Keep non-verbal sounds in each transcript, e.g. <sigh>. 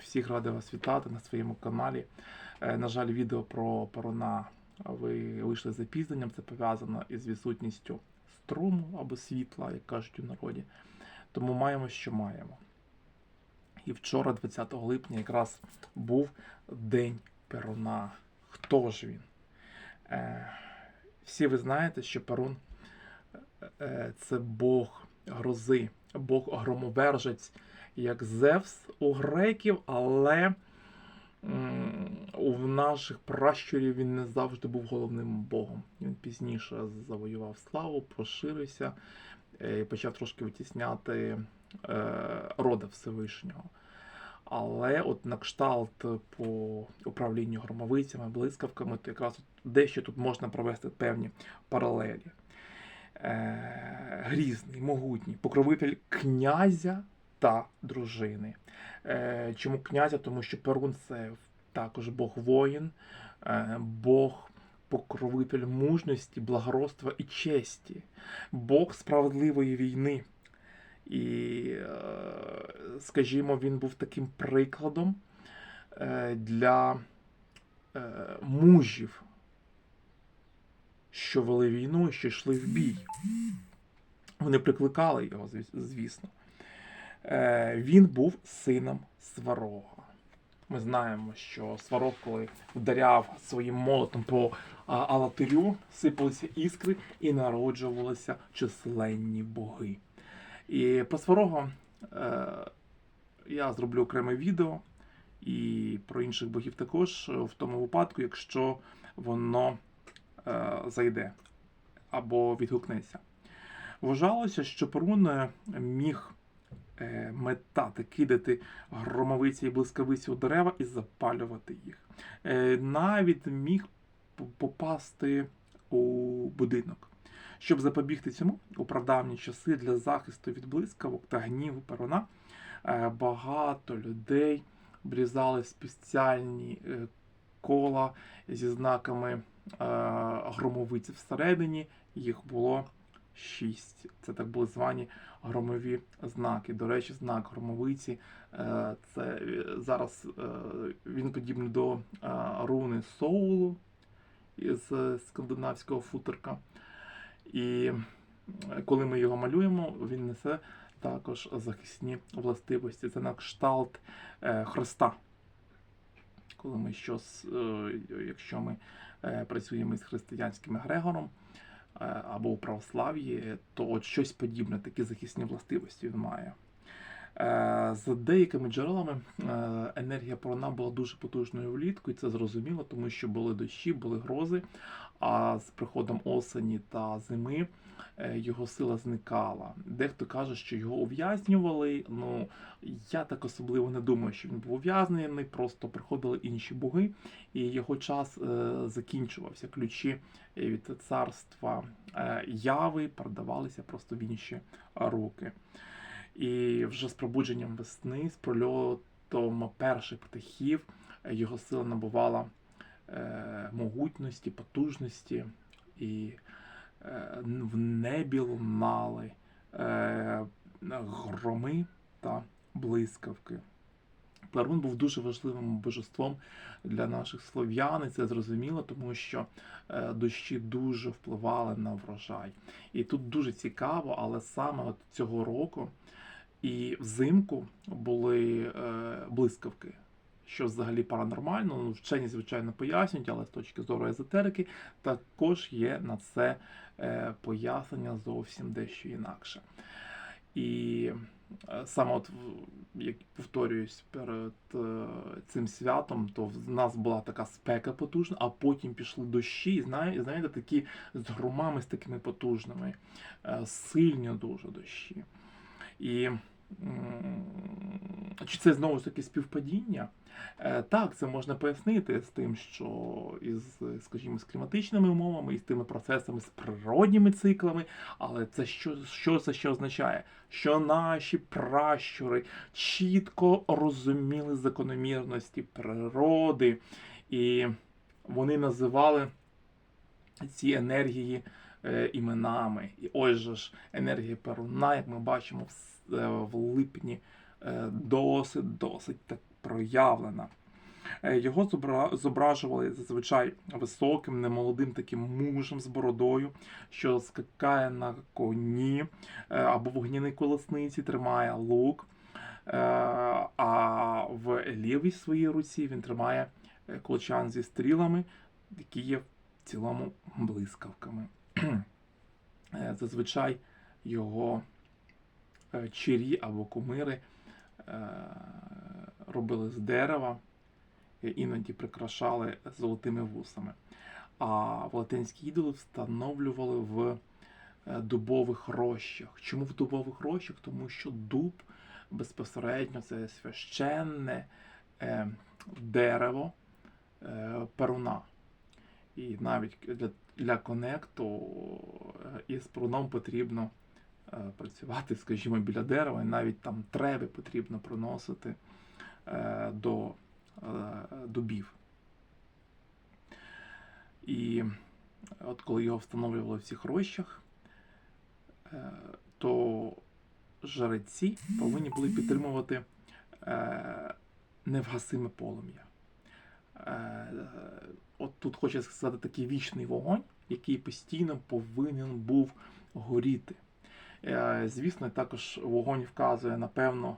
всіх радий вас вітати на своєму каналі. Е, На жаль, відео про Перуна ви вийшли з запізненням. Це пов'язано із відсутністю струму або світла, як кажуть у народі. Тому маємо, що маємо. І вчора, 20 липня, якраз був День Перуна. Хто ж він? Е, Всі ви знаєте, що Перун е, це Бог грози, Бог громовержець, як Зевс у греків, але у наших пращурів він не завжди був головним богом. Він пізніше завоював славу, поширився е, і почав трошки витісняти е, рода Всевишнього. Але от на кшталт по управлінню громовицями, блискавками, то якраз дещо тут можна провести певні паралелі. Е, грізний, могутній, покровитель князя та дружини. Е, чому князя? Тому що Перун це також Бог воїн, е, Бог покровитель мужності, благородства і честі, Бог справедливої війни. І, скажімо, він був таким прикладом для мужів, що вели війну, що йшли в бій. Вони прикликали його, звісно. Е, Він був сином Сварога. Ми знаємо, що Сварог, коли вдаряв своїм молотом по Алатирю, сипалися іскри і народжувалися численні боги. І про Сварога е, я зроблю окреме відео, і про інших богів також, в тому випадку, якщо воно зайде або відгукнеться. Вважалося, що Перун е, міг е, метати, кидати громовиці і блискавиці у дерева і запалювати їх. Е, навіть міг попасти у будинок. Щоб запобігти цьому, у прадавні часи для захисту від блискавок та гніву перуна е, багато людей обрізали спеціальні е, кола зі знаками е, громовиці всередині. Їх було шість. Це так були звані громові знаки. До речі, знак громовиці е, це е, зараз він подібний до руни Соулу е, скандинавського футерка. І коли ми його малюємо, він несе також захисні властивості. Це на кшталт хреста. Коли ми щось, якщо ми працюємо із християнським Грегором е, або у православ'ї, то от щось подібне, такі захисні властивості він має. З деякими джерелами е, енергія Перуна була дуже потужною влітку, і це зрозуміло, тому що були дощі, були грози. А з приходом осені та зими е, його сила зникала. Дехто каже, що його ув'язнювали. Ну я так особливо не думаю, що він був ув'язнений. Просто приходили інші боги, і його час е, закінчувався. Ключі від царства е, яви передавалися просто в інші руки. І вже з пробудженням весни, з прольотом перших птахів, е, його сила набувала е, могутності, потужності, і е, в небі лунали е, громи та блискавки. Перун був дуже важливим божеством для наших слов'ян, і це зрозуміло, тому що е, дощі дуже впливали на врожай. І тут дуже цікаво, але саме от цього року і взимку були е, блискавки, що взагалі паранормально. Ну, вчені, звичайно, пояснюють, але з точки зору езотерики також є на це е, пояснення зовсім дещо інакше. І е, саме от, як повторююсь, перед е, цим святом, то в нас була така спека потужна, а потім пішли дощі, і знає- знаєте, такі з громами, з такими потужними, сильні дуже дощі. І чи це знову ж таки співпадіння? Е, Так, це можна пояснити з тим, що із, скажімо, з кліматичними умовами і з тими процесами, з природніми циклами, але це що, що це що означає? Що наші пращури чітко розуміли закономірності природи, і вони називали ці енергії е, іменами. І ось же ж енергія Перуна, як ми бачимо в, с- е, в липні, е, досить досить так проявлена. Е, Його зображували зазвичай високим, немолодим таким мужем з бородою, що скакає на коні е, або вогняній колесниці, тримає лук. Е, А в лівій своїй руці він тримає е, колчан зі стрілами, які є в цілому блискавками. <clears throat> Е, Зазвичай його е, чирі або кумири е, робили з дерева, е, іноді прикрашали золотими вусами. А велетенські ідоли встановлювали в е, дубових рощах. Чому в дубових рощах? Тому що дуб безпосередньо це священне е, дерево е, перуна. І навіть для, для конекту е, із пруном потрібно е, працювати, скажімо, біля дерева, і навіть там треви потрібно приносити е, до е, дубів. І от коли його встановлювали в цих рощах, е, то жреці повинні були підтримувати е, невгасиме полум'я. Е, От тут хочеться сказати такий вічний вогонь, який постійно повинен був горіти. Е, Звісно, також вогонь вказує на певну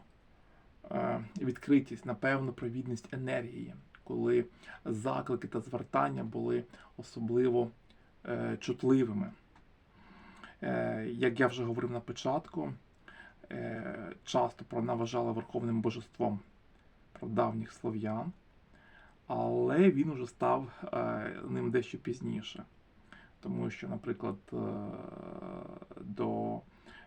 е, відкритість, на певну провідність енергії, коли заклики та звертання були особливо е, чутливими. Як я вже говорив на початку, часто прона вважала верховним божеством давніх слов'ян, але він уже став ним дещо пізніше. Тому що, наприклад, до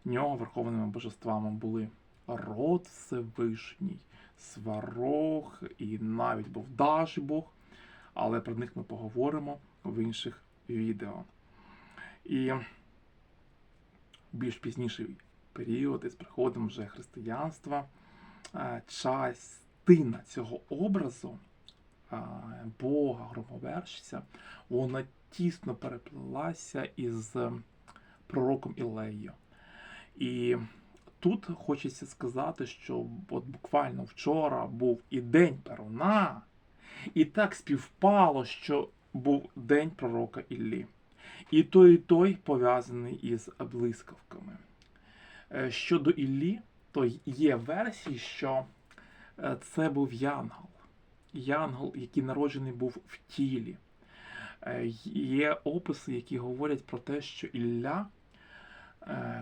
нього верховними божествами були Род Всевишній, Сварог і навіть був Дажбог, але про них ми поговоримо в інших відео. І більш пізніший період із приходом вже християнства, е, частина цього образу е, Бога, громовершця, вона тісно переплелася із пророком Ілеєю. І тут хочеться сказати, що от буквально вчора був і день Перуна, і так співпало, що був день пророка Іллі. І той, і той пов'язаний із блискавками. Е, Щодо Іллі, то є версії, що е, це був Янгол. Янгол, який народжений був в тілі. Е, Є описи, які говорять про те, що Ілля,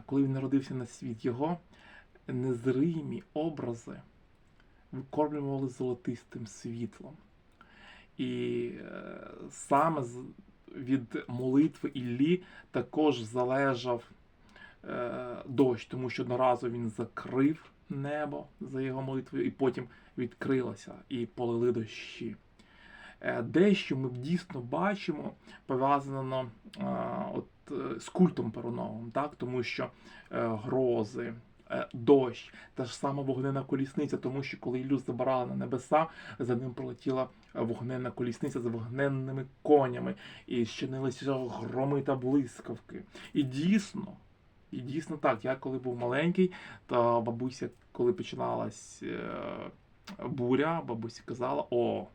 коли він народився на світ, його незримі образи викормлювали золотистим світлом. І е, саме від молитви Іллі також залежав е, дощ, тому що одноразу він закрив небо за його молитвою, і потім відкрилося і полили дощі. Е, Дещо ми дійсно бачимо пов'язано е, от, е, з культом Перуновим, так? тому що грози, дощ, та ж сама вогнена колісниця, тому що коли Іллю забирали на небеса, за ним пролетіла вогненна колісниця з вогненними конями, і щинилися громи та блискавки. І дійсно, і дійсно так, я коли був маленький, то бабуся, коли починалась буря, бабуся казала: о,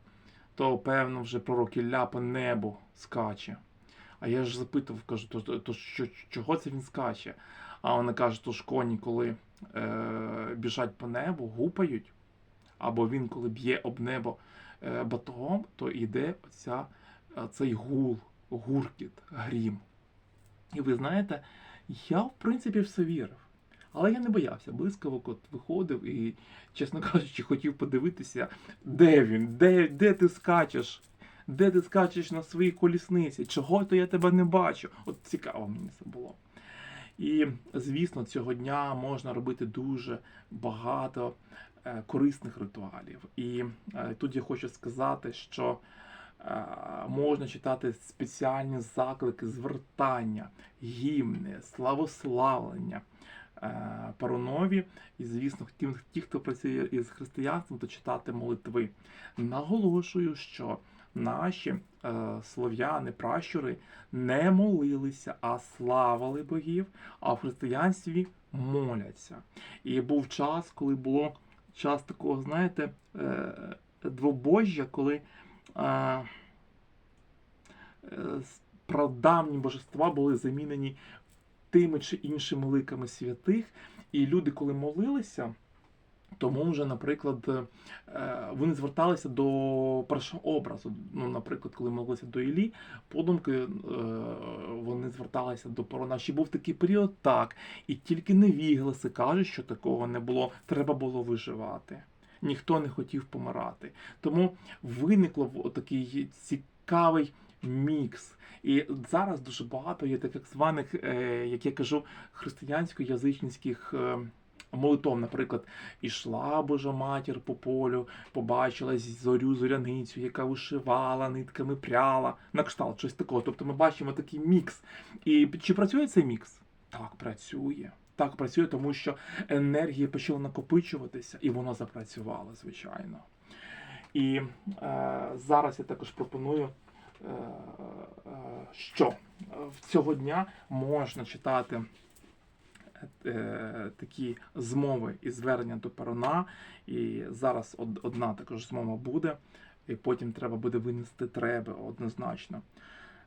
то певно вже пророк Ілля по небу скаче. А я ж запитував, кажу, то, то, то чого це він скаче? А вона каже, то ж коні, коли е, біжать по небу, гупають, або він, коли б'є об небо е, батогом, то йде оця, е, цей гул, гуркіт, грім. І ви знаєте, я в принципі все вірив. Але я не боявся. Блискавок от виходив і, чесно кажучи, хотів подивитися, де він, де, де ти скачеш, де ти скачеш на своїй колісниці, чого то я тебе не бачу. От цікаво мені це було. І, звісно, цього дня можна робити дуже багато е, корисних ритуалів. І е, тут я хочу сказати, що е, можна читати спеціальні заклики, звертання, гімни, славославлення. Е, Парунові, і, звісно, ті, хто працює із християнством, то читати молитви. Наголошую, що наші е, слов'яни, пращури не молилися, а славили богів, а в християнстві моляться. І був час, коли було час такого, знаєте, е, двобожжя, коли е, е, прадавні божества були замінені тими чи іншими ликами святих, і люди, коли молилися, тому вже, наприклад, е, вони зверталися до першого образу. Ну, наприклад, коли молилися до Іллі, подумки е, вони зверталися до Порона. Ще був такий період, так, і тільки невігласи кажуть, що такого не було. Треба було виживати. Ніхто не хотів помирати. Тому виникло такий цікавий мікс. І зараз дуже багато є так званих, е, як я кажу, християнсько-язичницьких е, молитов. Наприклад, ішла Божа матір по полю, побачила зорю зоряницю, яка вишивала нитками, пряла, на кшталт, щось такого. Тобто ми бачимо такий мікс. І чи працює цей мікс? Так, працює. Так працює, тому що енергія почала накопичуватися, і воно запрацювало, звичайно. І е, зараз я також пропоную, що в цього дня можна читати е, такі змови і звернення до Перуна. І зараз одна також змова буде, і потім треба буде винести треба однозначно.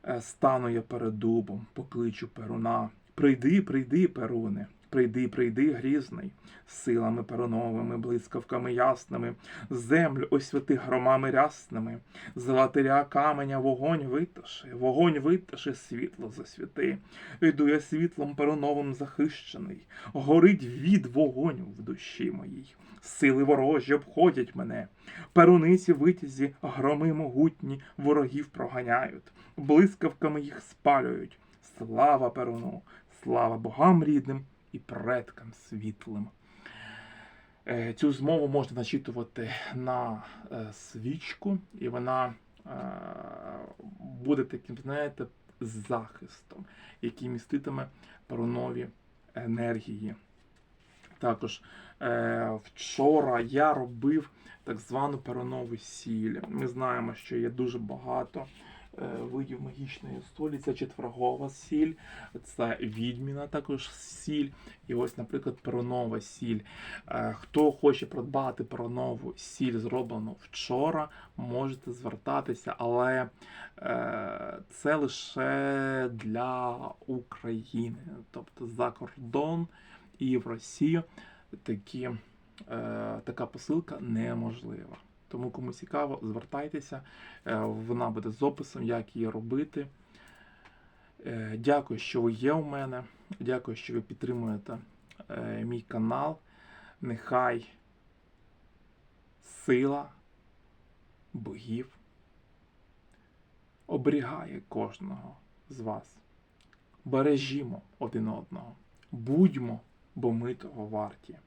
Е, Стану я перед дубом, покличу Перуна. Прийди, прийди, Перуне, прийди, прийди, грізний, силами перуновими, блискавками ясними, землю освяти громами рясними, золотиря каменя вогонь виташи, вогонь виташи, світло засвіти. Йду я світлом перуновим захищений, горить від вогонь в душі моїй. Сили ворожі обходять мене, перуниці витязі, громи могутні ворогів проганяють, блискавками їх спалюють. Слава Перуну, слава богам рідним і предкам світлим. Е, Цю змову можна начитувати на е, свічку, і вона е, буде таким, знаєте, захистом, який міститиме перунові енергії. Також вчора я робив так звану перунову сіль. Ми знаємо, що є дуже багато видів магічної солі. Це четвергова сіль, це відьміна також сіль. І ось, наприклад, перунова сіль. Е, Хто хоче придбати перунову сіль, зроблену вчора, можете звертатися, але е, це лише для України, тобто за кордон і в Росію такі, е, така посилка неможлива. Тому кому цікаво, звертайтеся, е, вона буде з описом, як її робити. Е, Дякую, що ви є у мене. Дякую, що ви підтримуєте е, мій канал. Нехай сила богів оберігає кожного з вас. Бережімо один одного. Будьмо, бо ми того варті.